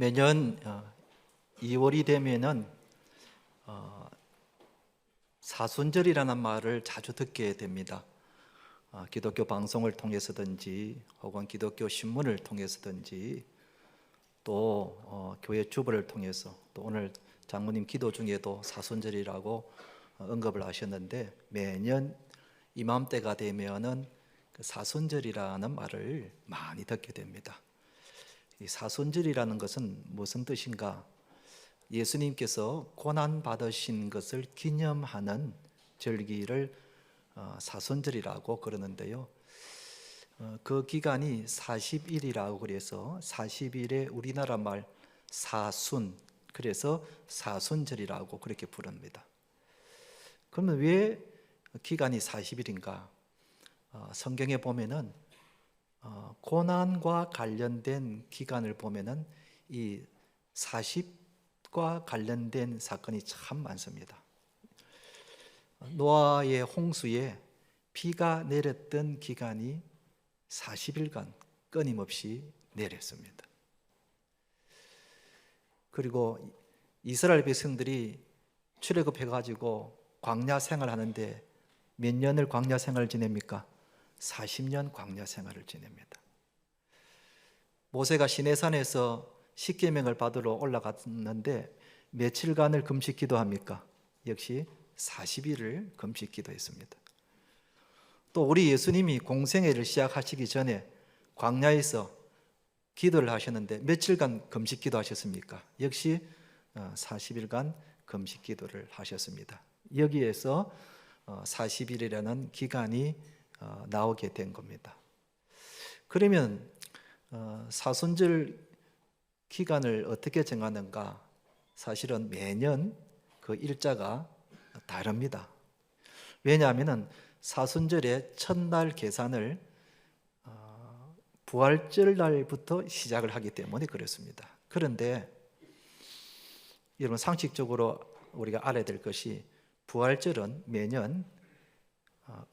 매년 2월이 되면은 어, 사순절이라는 말을 자주 듣게 됩니다. 어, 기독교 방송을 통해서든지 혹은 기독교 신문을 통해서든지 또 어, 교회 주보를 통해서 또 오늘 장모님 기도 중에도 사순절이라고 어, 언급을 하셨는데 매년 이맘때가 되면은 그 사순절이라는 말을 많이 듣게 됩니다. 이 사순절이라는 것은 무슨 뜻인가? 예수님께서 고난 받으신 것을 기념하는 절기를 어, 사순절이라고 그러는데요. 어, 그 기간이 40일이라고 그래서 40일에 우리나라 말 사순 그래서 사순절이라고 그렇게 부릅니다. 그러면 왜 기간이 40일인가? 어, 성경에 보면은 어, 고난과 관련된 기간을 보면은 이 40과 관련된 사건이 참 많습니다. 노아의 홍수에 비가 내렸던 기간이 40일간 끊임없이 내렸습니다. 그리고 이스라엘 백성들이 출애굽해 가지고 광야 생활하는데 몇 년을 광야 생활을 지냅니까? 40년 광야 생활을 지냅니다. 모세가 시내산에서 십계명을 받으러 올라갔는데 며칠간을 금식 기도합니까? 역시 40일을 금식 기도했습니다. 또 우리 예수님이 공생애를 시작하시기 전에 광야에서 기도를 하셨는데 며칠간 금식 기도하셨습니까? 역시 40일간 금식 기도를 하셨습니다. 여기에서 40일이라는 기간이 어, 나오게 된 겁니다. 그러면 어, 사순절 기간을 어떻게 정하는가? 사실은 매년 그 일자가 다릅니다. 왜냐하면 사순절의 첫날 계산을 어, 부활절 날부터 시작을 하기 때문에 그렇습니다. 그런데 여러분 상식적으로 우리가 알아야 될 것이 부활절은 매년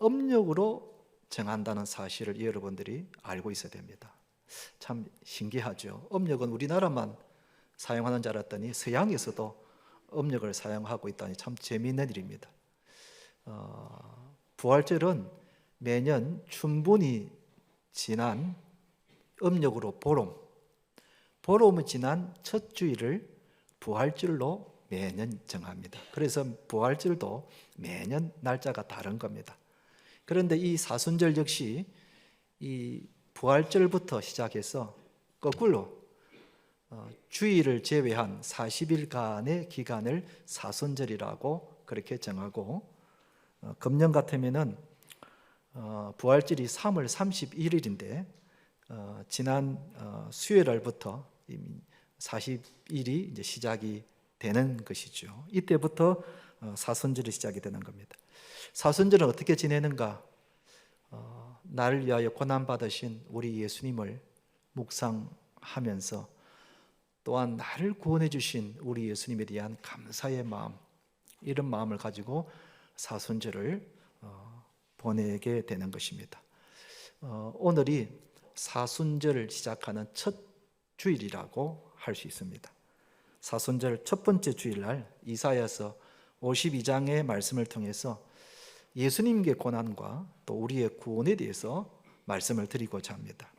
음력으로 정한다는 사실을 여러분들이 알고 있어야 됩니다. 참 신기하죠. 음력은 우리나라만 사용하는 줄 알았더니 서양에서도 음력을 사용하고 있다니 참 재미있는 일입니다. 어, 부활절은 매년 춘분이 지난 음력으로 보름, 보름이 지난 첫 주일을 부활절로 매년 정합니다. 그래서 부활절도 매년 날짜가 다른 겁니다. 그런데 이 사순절 역시 이 부활절부터 시작해서 거꾸로 어, 주일을 제외한 40일간의 기간을 사순절이라고 그렇게 정하고 어, 금년 같으면은 어, 부활절이 3월 31일인데 지난 수요일날부터 이미 40일이 이제 시작이 되는 것이죠. 이때부터 사순절이 시작이 되는 겁니다. 사순절은 어떻게 지내는가? 어, 나를 위하여 고난 받으신 우리 예수님을 묵상하면서 또한 나를 구원해 주신 우리 예수님에 대한 감사의 마음 이런 마음을 가지고 사순절을 어, 보내게 되는 것입니다. 어, 오늘이 사순절을 시작하는 첫 주일이라고 할 수 있습니다. 사순절 첫 번째 주일날 이사야서 52장의 말씀을 통해서 예수님의 고난과 또 우리의 구원에 대해서 말씀을 드리고자 합니다.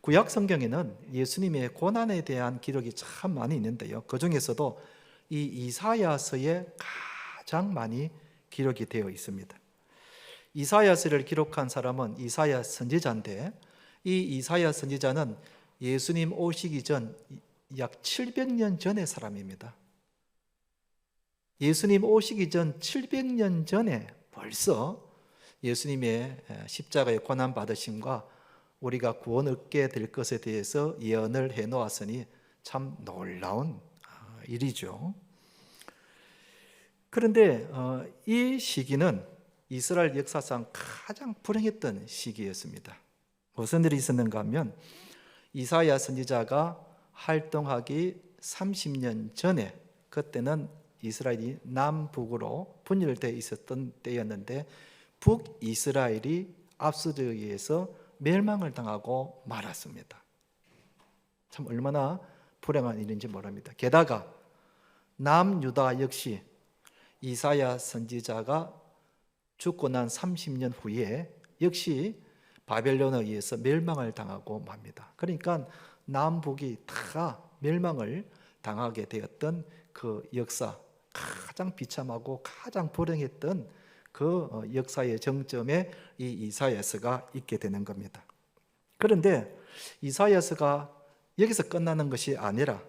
구약 성경에는 예수님의 고난에 대한 기록이 참 많이 있는데요. 그 중에서도 이 이사야서에 가장 많이 기록이 되어 있습니다. 이사야서를 기록한 사람은 이사야 선지자인데 이 이사야 선지자는 예수님 오시기 전 약 700년 전의 사람입니다. 예수님 오시기 전 700년 전에 벌써 예수님의 십자가의 고난 받으심과 우리가 구원 얻게 될 것에 대해서 예언을 해 놓았으니 참 놀라운 아, 일이죠. 그런데 어, 이 시기는 이스라엘 역사상 가장 불행했던 시기였습니다. 무슨 일이 있었는가 하면 이사야 선지자가 활동하기 30년 전에 그때는 이스라엘이 남북으로 분열되어 있었던 때였는데 북이스라엘이 압수에 의해서 멸망을 당하고 말았습니다. 참 얼마나 불행한 일인지 모릅니다. 게다가 남유다 역시 이사야 선지자가 죽고 난 30년 후에 역시 바벨론에 의해서 멸망을 당하고 맙니다. 그러니까 남북이 다 멸망을 당하게 되었던 그 역사 가장 비참하고 가장 불행했던 그 어, 역사의 정점에 이 이사야서가 있게 되는 겁니다. 그런데 이사야서가 여기서 끝나는 것이 아니라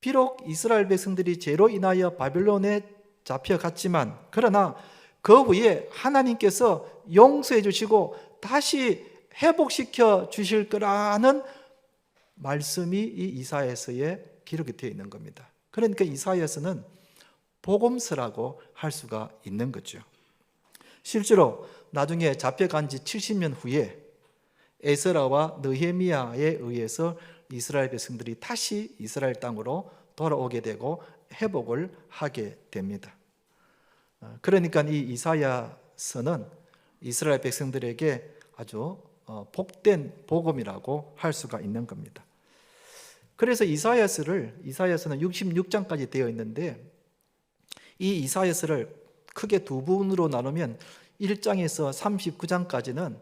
비록 이스라엘 백성들이 죄로 인하여 바벨론에 잡혀갔지만 그러나 그 후에 하나님께서 용서해 주시고 다시 회복시켜 주실 거라는 말씀이 이 이사야서에 기록이 되어 있는 겁니다. 그러니까 이사야서는 복음서라고 할 수가 있는 거죠. 실제로 나중에 잡혀간 지 70년 후에 에스라와 느헤미야에 의해서 이스라엘 백성들이 다시 이스라엘 땅으로 돌아오게 되고 회복을 하게 됩니다. 어, 그러니까 이 이사야서는 이스라엘 백성들에게 아주 어, 복된 복음이라고 할 수가 있는 겁니다. 그래서 이사야서를 이사야서는 66장까지 되어 있는데 이 이사야서를 크게 두 부분으로 나누면 1장에서 39장까지는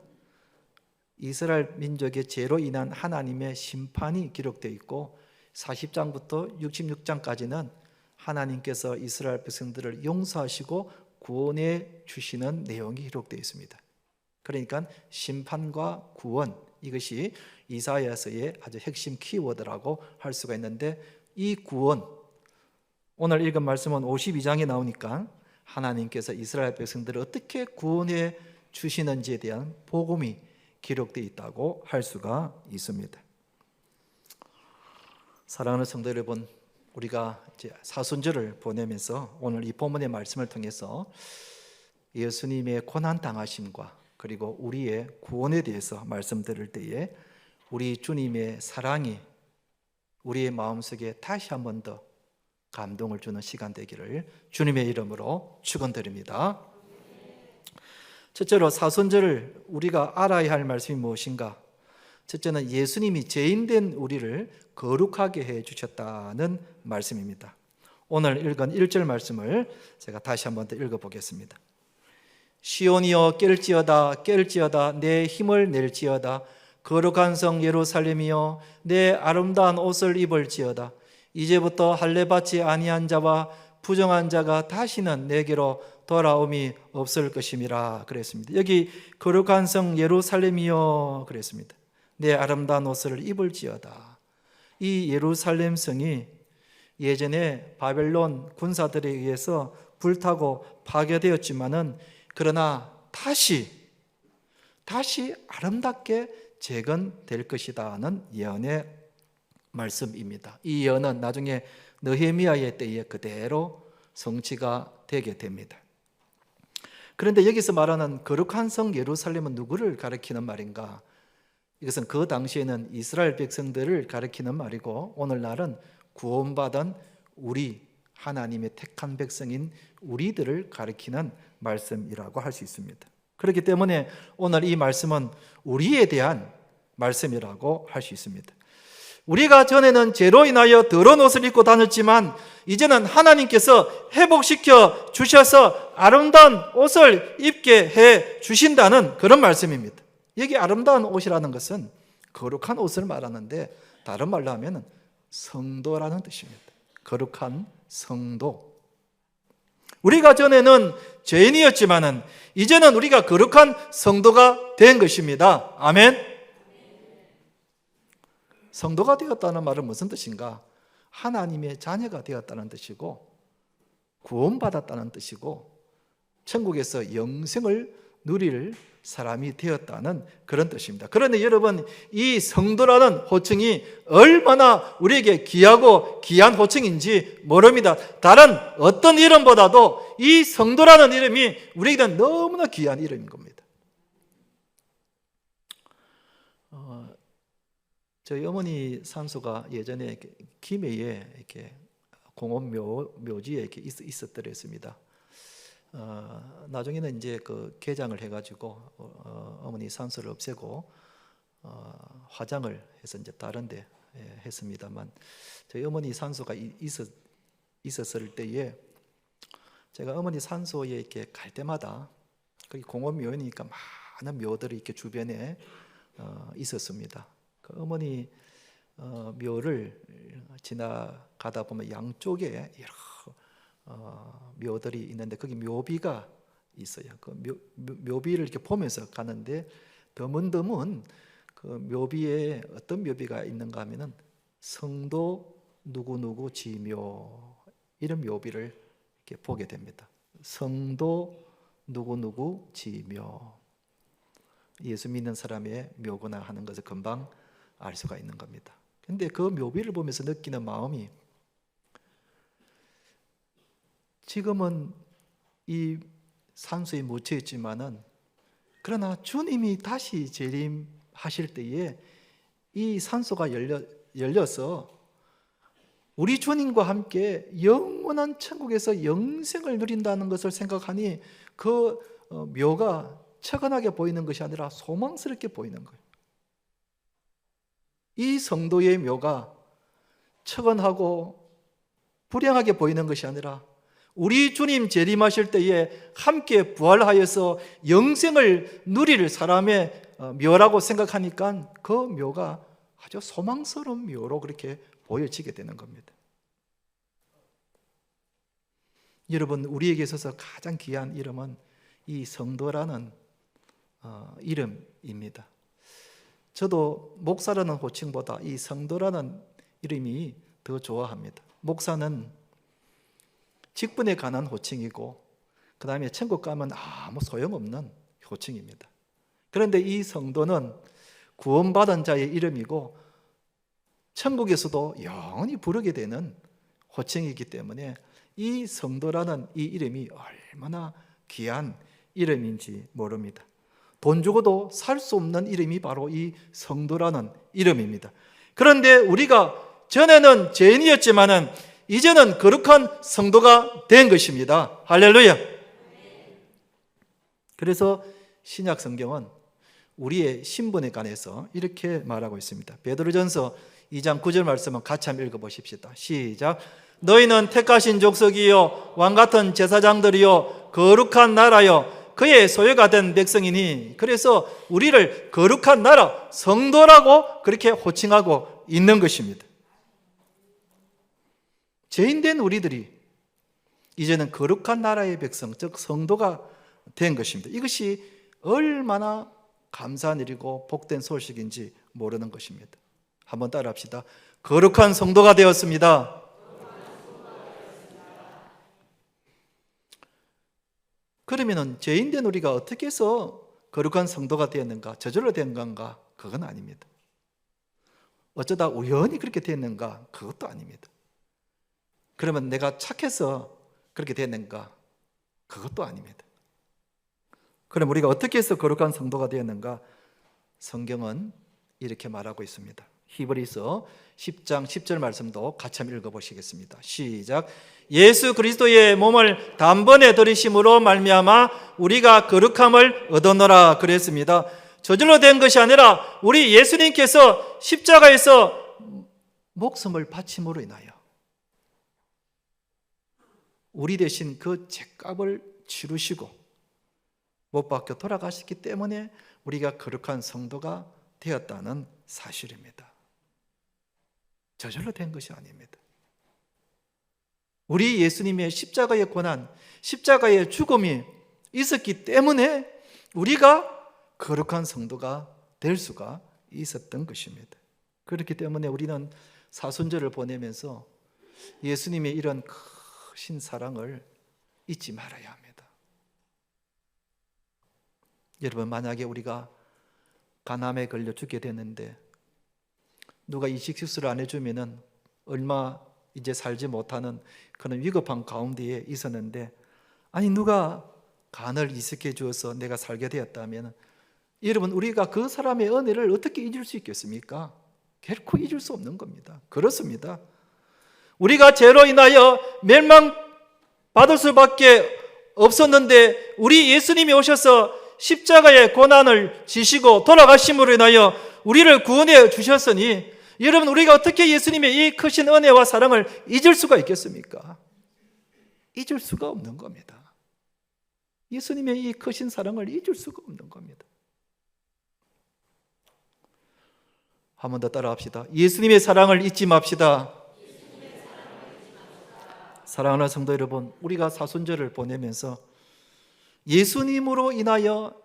이스라엘 민족의 죄로 인한 하나님의 심판이 기록되어 있고 40장부터 66장까지는 하나님께서 이스라엘 백성들을 용서하시고 구원해 주시는 내용이 기록되어 있습니다. 그러니까 심판과 구원 이것이 이사야서의 아주 핵심 키워드라고 할 수가 있는데 이 구원 오늘 읽은 말씀은 52장에 나오니까 하나님께서 이스라엘 백성들을 어떻게 구원해 주시는지에 대한 복음이 기록되어 있다고 할 수가 있습니다. 사랑하는 성도 여러분, 우리가 이제 사순절을 보내면서 오늘 이 본문의 말씀을 통해서 예수님의 고난 당하심과 그리고 우리의 구원에 대해서 말씀드릴 때에 우리 주님의 사랑이 우리의 마음속에 다시 한 번 더 감동을 주는 시간 되기를 주님의 이름으로 축원드립니다. 첫째로 사순절을 우리가 알아야 할 말씀이 무엇인가? 첫째는 예수님이 죄인된 우리를 거룩하게 해 주셨다는 말씀입니다. 오늘 읽은 1절 말씀을 제가 다시 한 번 더 읽어 보겠습니다. 시온이여 깰지어다 깰지어다 내 힘을 낼지어다 거룩한 성 예루살렘이여 내 아름다운 옷을 입을지어다 이제부터 할례 받지 아니한 자와 부정한 자가 다시는 내게로 돌아옴이 없을 것임이라 그랬습니다. 여기 거룩한 성 예루살렘이여 그랬습니다. 내 아름다운 옷을 입을지어다. 이 예루살렘 성이 예전에 바벨론 군사들에 의해서 불타고 파괴되었지만은 그러나 다시 다시 아름답게 재건될 것이다는 예언의 말씀입니다. 이 예언은 나중에 느헤미야의 때에 그대로 성취가 되게 됩니다. 그런데 여기서 말하는 거룩한 성 예루살렘은 누구를 가리키는 말인가? 이것은 그 당시에는 이스라엘 백성들을 가리키는 말이고 오늘날은 구원받은 우리 하나님의 택한 백성인 우리들을 가리키는 말씀이라고 할 수 있습니다. 그렇기 때문에 오늘 이 말씀은 우리에 대한 말씀이라고 할 수 있습니다. 우리가 전에는 죄로 인하여 더러운 옷을 입고 다녔지만 이제는 하나님께서 회복시켜 주셔서 아름다운 옷을 입게 해 주신다는 그런 말씀입니다. 여기 아름다운 옷이라는 것은 거룩한 옷을 말하는데 다른 말로 하면 성도라는 뜻입니다. 거룩한 성도. 우리가 전에는 죄인이었지만은 이제는 우리가 거룩한 성도가 된 것입니다. 아멘. 성도가 되었다는 말은 무슨 뜻인가? 하나님의 자녀가 되었다는 뜻이고 구원받았다는 뜻이고 천국에서 영생을 누릴 사람이 되었다는 그런 뜻입니다. 그런데 여러분, 이 성도라는 호칭이 얼마나 우리에게 귀하고 귀한 호칭인지 모릅니다. 다른 어떤 이름보다도 이 성도라는 이름이 우리에게는 너무나 귀한 이름인 겁니다. 어, 저희 어머니 산소가 예전에 김해에 이렇게 공원 묘, 묘지에 이렇게 있, 었더랬습니다 어, 나중에는 이제 그 개장을 해가지고 어, 어머니 산소를 없애고 어, 화장을 해서 이제 다른데 예, 했습니다만 저희 어머니 산소가 이- 있었, 있었을 때에 제가 어머니 산소에 이렇게 갈 때마다 거기 공원 묘니까 많은 묘들이 이렇게 주변에 어, 있었습니다. 그 어머니 어, 묘를 지나가다 보면 양쪽에 여러 어, 묘들이 있는데 거기 묘비가 있어요. 그 묘, 묘- 묘비를 이렇게 보면서 가는데 드문드문 그 묘비에 어떤 묘비가 있는가 하면은 성도 누구누구 지묘 이런 묘비를 이렇게 보게 됩니다. 성도 누구누구 지묘 예수 믿는 사람의 묘구나 하는 것을 금방 알 수가 있는 겁니다. 근데 그 묘비를 보면서 느끼는 마음이 지금은 이 산소에 묻혀 있지만은 그러나 주님이 다시 재림하실 때에 이 산소가 열려 열려서 우리 주님과 함께 영원한 천국에서 영생을 누린다는 것을 생각하니 그 어, 묘가 처근하게 보이는 것이 아니라 소망스럽게 보이는 거예요. 이 성도의 묘가 처근하고 불행하게 보이는 것이 아니라 우리 주님 재림하실 때에 함께 부활하여서 영생을 누릴 사람의 어, 묘라고 생각하니까 그 묘가 아주 소망스러운 묘로 그렇게 보여지게 되는 겁니다. 여러분 우리에게 있어서 가장 귀한 이름은 이 성도라는 어, 이름입니다. 저도 목사라는 호칭보다 이 성도라는 이름이 더 좋아합니다. 목사는 직분에 관한 호칭이고 그 다음에 천국 가면 아무 소용없는 호칭입니다. 그런데 이 성도는 구원받은 자의 이름이고 천국에서도 영원히 부르게 되는 호칭이기 때문에 이 성도라는 이 이름이 얼마나 귀한 이름인지 모릅니다. 돈 주고도 살 수 없는 이름이 바로 이 성도라는 이름입니다. 그런데 우리가 전에는 죄인이었지만은 이제는 거룩한 성도가 된 것입니다. 할렐루야. 그래서 신약 성경은 우리의 신분에 관해서 이렇게 말하고 있습니다. 베드로전서 2장 9절 말씀은 같이 한번 읽어 보십시다. 시작. 너희는 택하신 족속이요 왕 같은 제사장들이요 거룩한 나라요 그의 소유가 된 백성이니 그래서 우리를 거룩한 나라 성도라고 그렇게 호칭하고 있는 것입니다. 죄인된 우리들이 이제는 거룩한 나라의 백성 즉 성도가 된 것입니다. 이것이 얼마나 감사한 일이고 복된 소식인지 모르는 것입니다. 한번 따라합시다. 거룩한 성도가 되었습니다. 그러면은 죄인된 우리가 어떻게 해서 거룩한 성도가 되었는가? 저절로 된 건가? 그건 아닙니다. 어쩌다 우연히 그렇게 됐는가? 그것도 아닙니다. 그러면 내가 착해서 그렇게 됐는가? 그것도 아닙니다. 그럼 우리가 어떻게 해서 거룩한 성도가 되었는가? 성경은 이렇게 말하고 있습니다. 히브리서 10장 10절 말씀도 같이 한번 읽어보시겠습니다. 시작. 예수 그리스도의 몸을 단번에 들이심으로 말미암아 우리가 거룩함을 얻어노라 그랬습니다. 저절로 된 것이 아니라 우리 예수님께서 십자가에서 목숨을 바침으로 인하여 우리 대신 그 죄값을 치르시고 못 박혀 돌아가셨기 때문에 우리가 거룩한 성도가 되었다는 사실입니다. 저절로 된 것이 아닙니다. 우리 예수님의 십자가의 고난, 십자가의 죽음이 있었기 때문에 우리가 거룩한 성도가 될 수가 있었던 것입니다. 그렇기 때문에 우리는 사순절을 보내면서 예수님의 이런 크신 사랑을 잊지 말아야 합니다. 여러분 만약에 우리가 간암에 걸려 죽게 됐는데 누가 이식 수술을 안 해주면은 얼마 이제 살지 못하는 그런 위급한 가운데에 있었는데 아니 누가 간을 이식해 주어서 내가 살게 되었다면 여러분 우리가 그 사람의 은혜를 어떻게 잊을 수 있겠습니까? 결코 잊을 수 없는 겁니다. 그렇습니다. 우리가 죄로 인하여 멸망 받을 수밖에 없었는데 우리 예수님이 오셔서 십자가의 고난을 지시고 돌아가심으로 인하여 우리를 구원해 주셨으니 여러분 우리가 어떻게 예수님의 이 크신 은혜와 사랑을 잊을 수가 있겠습니까? 잊을 수가 없는 겁니다. 예수님의 이 크신 사랑을 잊을 수가 없는 겁니다. 한 번 더 따라합시다. 예수님의 사랑을 잊지 맙시다. 사랑하는 성도 여러분, 우리가 사순절을 보내면서 예수님으로 인하여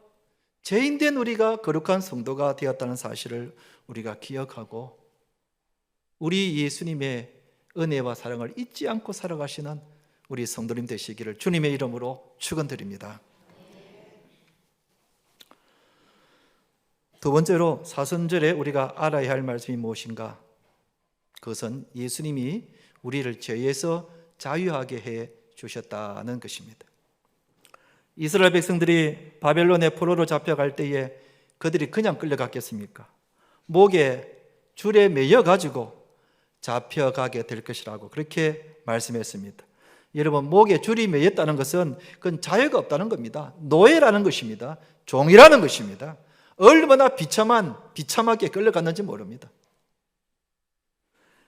죄인된 우리가 거룩한 성도가 되었다는 사실을 우리가 기억하고 우리 예수님의 은혜와 사랑을 잊지 않고 살아가시는 우리 성도님 되시기를 주님의 이름으로 축원드립니다. 두 번째로 사순절에 우리가 알아야 할 말씀이 무엇인가? 그것은 예수님이 우리를 죄에서 자유하게 해 주셨다는 것입니다. 이스라엘 백성들이 바벨론의 포로로 잡혀갈 때에 그들이 그냥 끌려갔겠습니까? 목에 줄에 매여 가지고 잡혀가게 될 것이라고 그렇게 말씀했습니다. 여러분 목에 줄이 매였다는 것은 그건 자유가 없다는 겁니다. 노예라는 것입니다. 종이라는 것입니다. 얼마나 비참한 비참하게 끌려갔는지 모릅니다.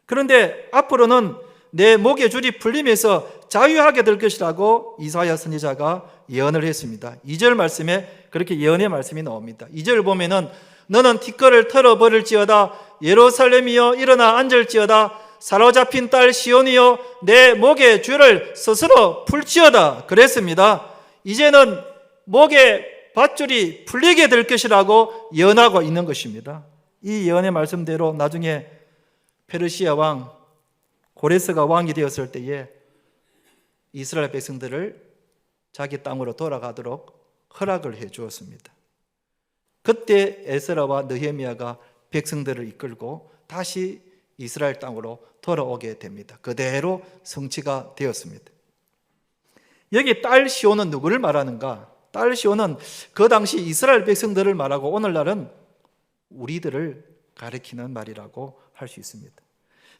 그런데 앞으로는 내 목의 줄이 풀리면서 자유하게 될 것이라고 이사야 선지자가 예언을 했습니다. 2절 말씀에 그렇게 예언의 말씀이 나옵니다. 2절 보면은 너는 티끌을 털어버릴지어다 예루살렘이여 일어나 앉을지어다 사로잡힌 딸 시온이여 내 목의 줄을 스스로 풀지어다 그랬습니다. 이제는 목의 밧줄이 풀리게 될 것이라고 예언하고 있는 것입니다. 이 예언의 말씀대로 나중에 페르시아 왕 고레스가 왕이 되었을 때에 이스라엘 백성들을 자기 땅으로 돌아가도록 허락을 해 주었습니다. 그때 에스라와 느헤미야가 백성들을 이끌고 다시 이스라엘 땅으로 돌아오게 됩니다. 그대로 성취가 되었습니다. 여기 딸 시온은 누구를 말하는가? 딸 시온은 그 당시 이스라엘 백성들을 말하고 오늘날은 우리들을 가리키는 말이라고 할 수 있습니다.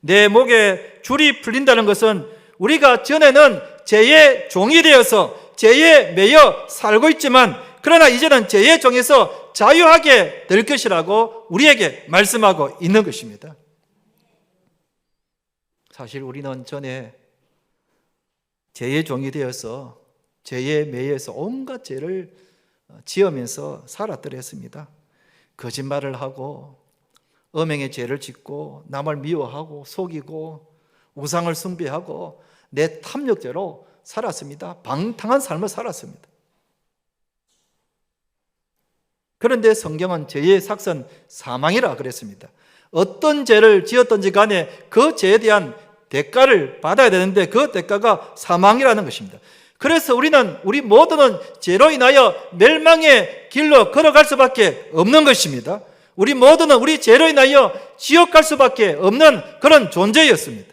내 목에 줄이 풀린다는 것은 우리가 전에는 죄의 종이 되어서 죄에 매여 살고 있지만 그러나 이제는 죄의 종에서 자유하게 될 것이라고 우리에게 말씀하고 있는 것입니다. 사실 우리는 전에 죄의 종이 되어서 죄에 매여서 온갖 죄를 지으면서 살았더랬습니다. 거짓말을 하고 음행의 죄를 짓고 남을 미워하고 속이고 우상을 숭배하고 내 탐욕죄로 살았습니다. 방탕한 삶을 살았습니다. 그런데 성경은 죄의 삭선 사망이라 그랬습니다. 어떤 죄를 지었든지 간에 그 죄에 대한 대가를 받아야 되는데 그 대가가 사망이라는 것입니다. 그래서 우리는 우리 모두는 죄로 인하여 멸망의 길로 걸어갈 수밖에 없는 것입니다. 우리 모두는 우리 죄로 인하여 지옥 갈 수밖에 없는 그런 존재였습니다.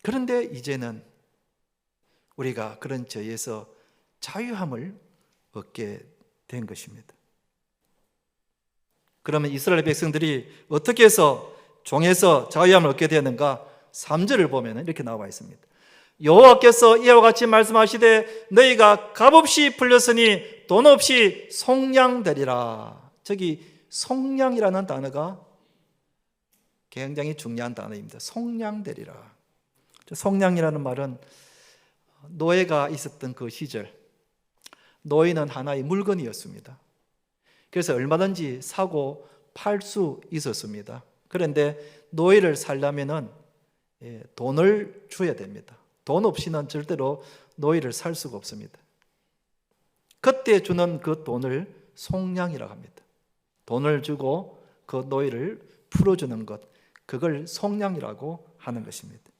그런데 이제는 우리가 그런 죄에서 자유함을 얻게 된 것입니다. 그러면 이스라엘 백성들이 어떻게 해서 종에서 자유함을 얻게 되는가? 3절을 보면 이렇게 나와 있습니다. 여호와께서 이와 같이 말씀하시되 너희가 값없이 풀렸으니 돈 없이 속량되리라. 저기 속량이라는 단어가 굉장히 중요한 단어입니다. 속량되리라. 속량이라는 말은 노예가 있었던 그 시절 노예는 하나의 물건이었습니다. 그래서 얼마든지 사고 팔 수 있었습니다. 그런데 노예를 살려면은 예, 돈을 줘야 됩니다. 돈 없이는 절대로 노예를 살 수가 없습니다. 그때 주는 그 돈을 속량이라고 합니다. 돈을 주고 그 노예를 풀어주는 것, 그걸 속량이라고 하는 것입니다.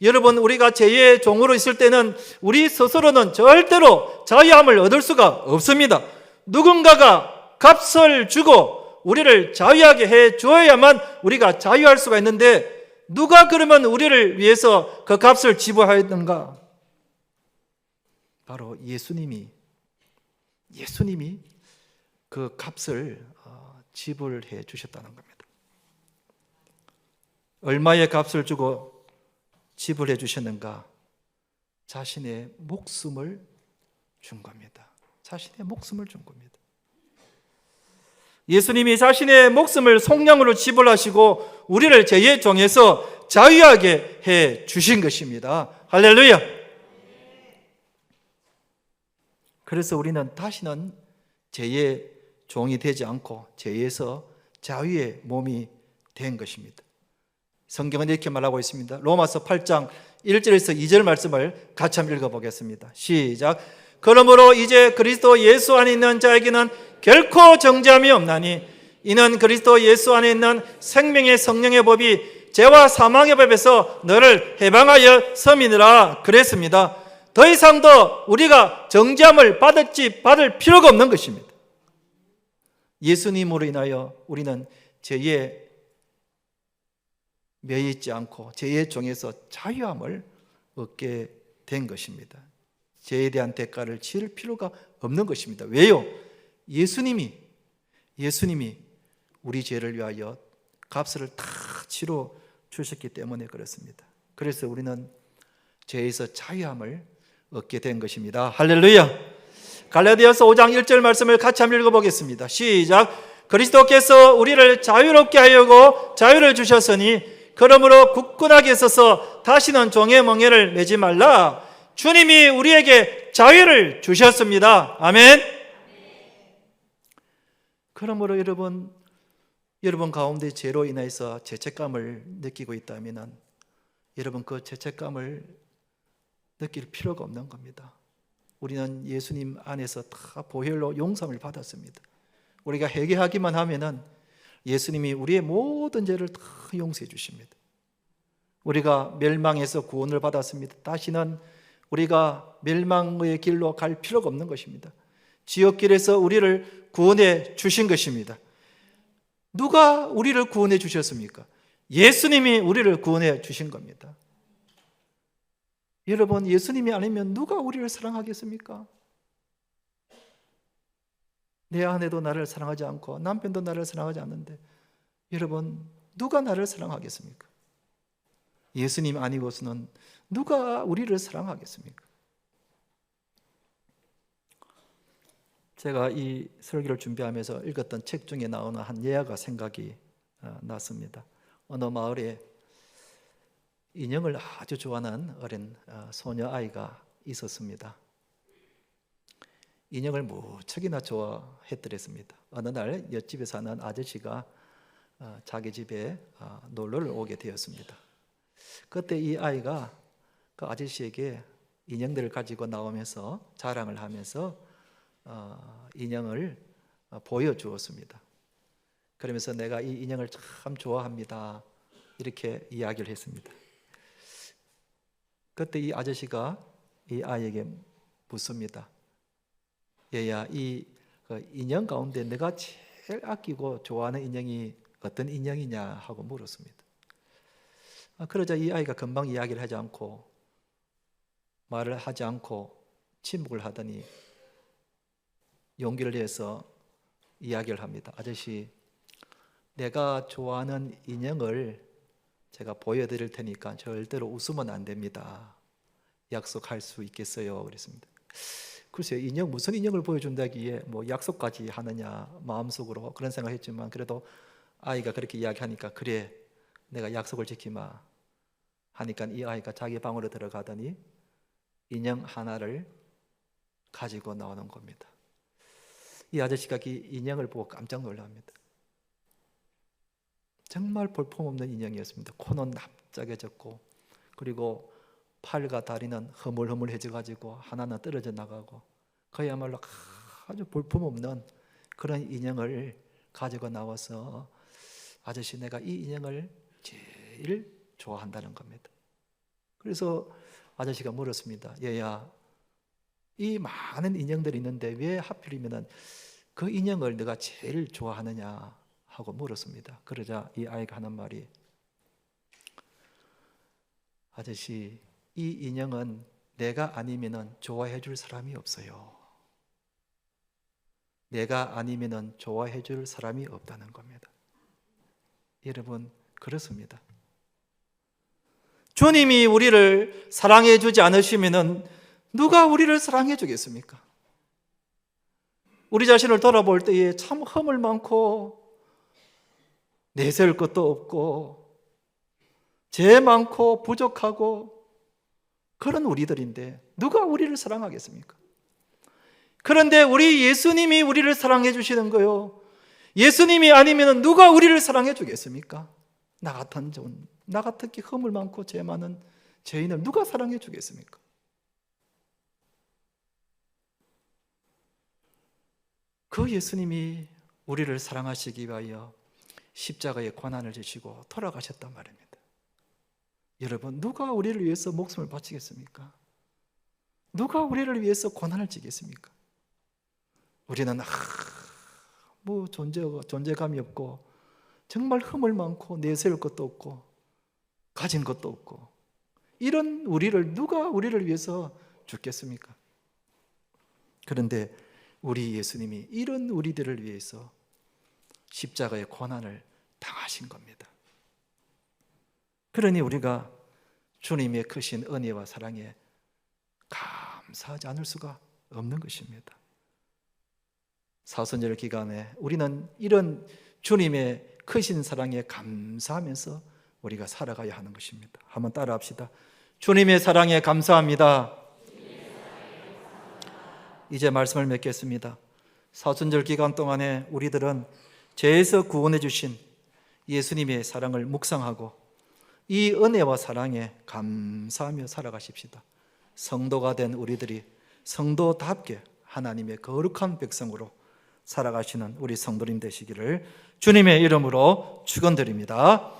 여러분, 우리가 죄의 종으로 있을 때는 우리 스스로는 절대로 자유함을 얻을 수가 없습니다. 누군가가 값을 주고 우리를 자유하게 해 주어야만 우리가 자유할 수가 있는데 누가 그러면 우리를 위해서 그 값을 지불하였는가? 바로 예수님이 예수님이 그 값을 어, 지불해 주셨다는 겁니다. 얼마의 값을 주고 지불해 주셨는가? 자신의 목숨을 준 겁니다. 자신의 목숨을 준 겁니다. 예수님이 자신의 목숨을 속량으로 지불하시고 우리를 죄의 종에서 자유하게 해 주신 것입니다. 할렐루야. 그래서 우리는 다시는 죄의 종이 되지 않고 죄에서 자유의 몸이 된 것입니다. 성경은 이렇게 말하고 있습니다. 로마서 8장 1절에서 2절 말씀을 같이 한번 읽어보겠습니다. 시작. 그러므로 이제 그리스도 예수 안에 있는 자에게는 결코 정죄함이 없나니 이는 그리스도 예수 안에 있는 생명의 성령의 법이 죄와 사망의 법에서 너를 해방하여 섬이느라 그랬습니다. 더 이상 더 우리가 정죄함을 받을지 받을 필요가 없는 것입니다. 예수님으로 인하여 우리는 죄에 매여 있지 않고 죄의 종에서 자유함을 얻게 된 것입니다. 죄에 대한 대가를 치를 필요가 없는 것입니다. 왜요? 예수님이 예수님이 우리 죄를 위하여 값을 다 치러 주셨기 때문에 그렇습니다. 그래서 우리는 죄에서 자유함을 얻게 된 것입니다. 할렐루야. 갈라디아서 5장 1절 말씀을 같이 한번 읽어 보겠습니다. 시작. 그리스도께서 우리를 자유롭게 하려고 자유를 주셨으니 그러므로 굳건하게 있어서 다시는 종의 멍에를 매지 말라. 주님이 우리에게 자유를 주셨습니다. 아멘. 그러므로 여러분 여러분 가운데 죄로 인해서 죄책감을 느끼고 있다면 여러분 그 죄책감을 느낄 필요가 없는 겁니다. 우리는 예수님 안에서 다 보혈로 용서를 받았습니다. 우리가 회개하기만 하면은 예수님이 우리의 모든 죄를 다 용서해 주십니다. 우리가 멸망에서 구원을 받았습니다. 다시는 우리가 멸망의 길로 갈 필요가 없는 것입니다. 지옥길에서 우리를 구원해 주신 것입니다. 누가 우리를 구원해 주셨습니까? 예수님이 우리를 구원해 주신 겁니다. 여러분, 예수님이 아니면 누가 우리를 사랑하겠습니까? 내 아내도 나를 사랑하지 않고 남편도 나를 사랑하지 않는데 여러분, 누가 나를 사랑하겠습니까? 예수님 아니고서는 누가 우리를 사랑하겠습니까? 제가 이 설교를 준비하면서 읽었던 책 중에 나오는 한 예화가 생각이 어, 났습니다. 어느 마을에 인형을 아주 좋아하는 어린 어, 소녀 아이가 있었습니다. 인형을 무척이나 좋아했더랬습니다. 어느 날 옆집에 사는 아저씨가 어, 자기 집에 놀러를 오게 되었습니다. 그때 이 아이가 그 아저씨에게 인형들을 가지고 나오면서 자랑을 하면서 어, 인형을 어, 보여주었습니다. 그러면서 내가 이 인형을 참 좋아합니다. 이렇게 이야기를 했습니다. 그때 이 아저씨가 이 아이에게 묻습니다. 얘야, 이그 인형 가운데 내가 제일 아끼고 좋아하는 인형이 어떤 인형이냐 하고 물었습니다. 아, 그러자 이 아이가 금방 이야기를 하지 않고 말을 하지 않고 침묵을 하더니 용기를 내서 이야기를 합니다. 아저씨, 내가 좋아하는 인형을 제가 보여드릴 테니까 절대로 웃으면 안 됩니다. 약속할 수 있겠어요? 그랬습니다. 글쎄요, 인형 무슨 인형을 보여준다기에 뭐 약속까지 하느냐 마음속으로 그런 생각했지만 그래도 아이가 그렇게 이야기하니까 그래 내가 약속을 지키마 하니까 이 아이가 자기 방으로 들어가더니 인형 하나를 가지고 나오는 겁니다. 이 아저씨가 그 인형을 보고 깜짝 놀랍니다. 정말 볼품없는 인형이었습니다. 코는 납작해졌고 그리고 팔과 다리는 허물허물해져 가지고 하나는 떨어져 나가고 그야말로 아주 볼품없는 그런 인형을 가지고 나와서 아저씨 내가 이 인형을 제일 좋아한다는 겁니다. 그래서 아저씨가 물었습니다. 얘야 이 많은 인형들이 있는데 왜 하필이면 그 인형을 내가 제일 좋아하느냐 하고 물었습니다. 그러자 이 아이가 하는 말이 아저씨 이 인형은 내가 아니면은 좋아해 줄 사람이 없어요. 내가 아니면은 좋아해 줄 사람이 없다는 겁니다. 여러분 그렇습니다. 주님이 우리를 사랑해 주지 않으시면은 누가 우리를 사랑해 주겠습니까? 우리 자신을 돌아볼 때에 참 허물 많고 내세울 것도 없고 죄 많고 부족하고 그런 우리들인데 누가 우리를 사랑하겠습니까? 그런데 우리 예수님이 우리를 사랑해 주시는 거요. 예수님이 아니면 누가 우리를 사랑해 주겠습니까? 나 같은 존, 나 같은 허물 많고 죄 많은 죄인을 누가 사랑해 주겠습니까? 그 예수님이 우리를 사랑하시기 위하여 십자가의 고난을 지시고 돌아가셨단 말입니다. 여러분, 누가 우리를 위해서 목숨을 바치겠습니까? 누가 우리를 위해서 고난을 지겠습니까? 우리는 아, 뭐 존재 존재감이 없고 정말 흠을 많고 내세울 것도 없고 가진 것도 없고 이런 우리를 누가 우리를 위해서 죽겠습니까? 그런데 우리 예수님이 이런 우리들을 위해서 십자가의 고난을 당하신 겁니다. 그러니 우리가 주님의 크신 은혜와 사랑에 감사하지 않을 수가 없는 것입니다. 사순절 기간에 우리는 이런 주님의 크신 사랑에 감사하면서 우리가 살아가야 하는 것입니다. 한번 따라합시다. 주님의 사랑에 감사합니다. 이제 말씀을 맺겠습니다. 사순절 기간 동안에 우리들은 죄에서 구원해 주신 예수님의 사랑을 묵상하고 이 은혜와 사랑에 감사하며 살아가십시다. 성도가 된 우리들이 성도답게 하나님의 거룩한 백성으로 살아가시는 우리 성도님 되시기를 주님의 이름으로 축원드립니다.